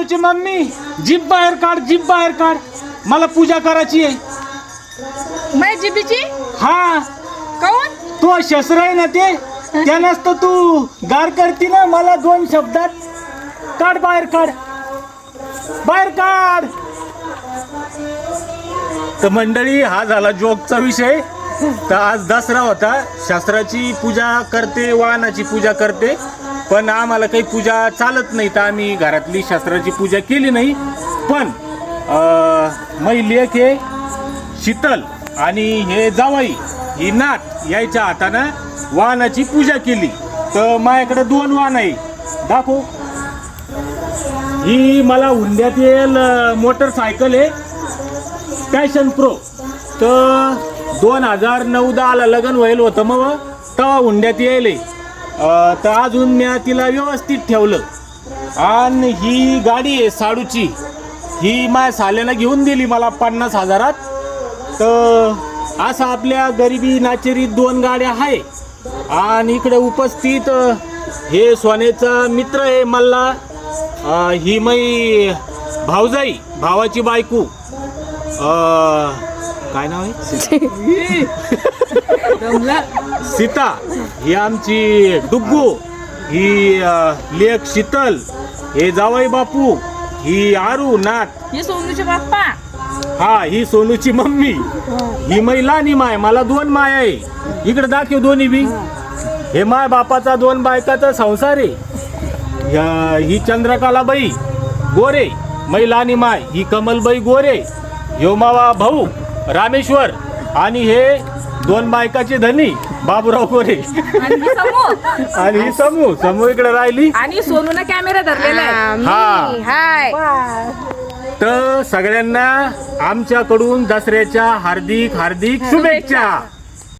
सोनूची mummy jeep बाहेर काढ jeep बाहेर काढ. मला पूजा करायची आहे. माझ्या जिबीची हा. काऊन? तो शस्त्र आहे ना ते त्यानंच तर तू. गार करती ना मला दोन शब्दात. काढ बाहेर काढ. बाहेर काढ. तर मंडळी हा झाला जोगचा विषय. तर आज दसरा होता. शास्त्राची पूजा करते वाहनाची पूजा करते. पण आम्हाला काही पूजा चालत नाही तर आम्ही घरातली शास्त्राची पूजा केली नाही. पण मै लेख हे शीतल आणि हे जावाई ही नात यायच्या हातानं वाहनाची पूजा केली. तर माझ्याकडे दोन वाहन आहे. दाखव. ही मला हुंड्यात येईल मोटरसायकल आहे. Passion Pro. तर दोन हजार नऊ दहाला लग्न व्हायला होतं मग. तेव्हा हुंड्यात यायले. आहे तर अजून मी तिला व्यवस्थित ठेवलं. आणि ही गाडी आहे साडूची. ही माझ्या साल्यानं घेऊन दिली मला पन्नास हजारात. तर असं आपल्या गरिबी नाचेरी दोन गाड्या आहे. आणि इकडे उपस्थित हे सोन्याचा मित्र आहे मला अं, ही मै भाऊजाई भावाची बायको. अं, काय नाव आहे? सीता ही आमची डुग्गू ही लेक शीतल हे जावई बापू ही आरू नाथ. हे सोनूचे बाप्पा. हा ही सोनूची मम्मी. ही महिला आणि माय मला दोन माय आहे. इकडे दाखव दोन्ही बी. हे माय बापाचा दोन बायकाचा संसार आहे. या- ही चंद्रकलाबाई गोरे. महिला आणि माय ही कमलबाई गोरे. ह्यो मावा भाऊ रामेश्वर. आणि हे दोन बायकाचे धनी बाबूराव गोरे आणि ही समूह आणि ही समूह समूह इकडे राहिली. आणि सोनूनं कॅमेरा धरलेला आहे. हा. हाय. तर सगळ्यांना आमच्याकडून दसऱ्याच्या हार्दिक हार्दिक शुभेच्छा.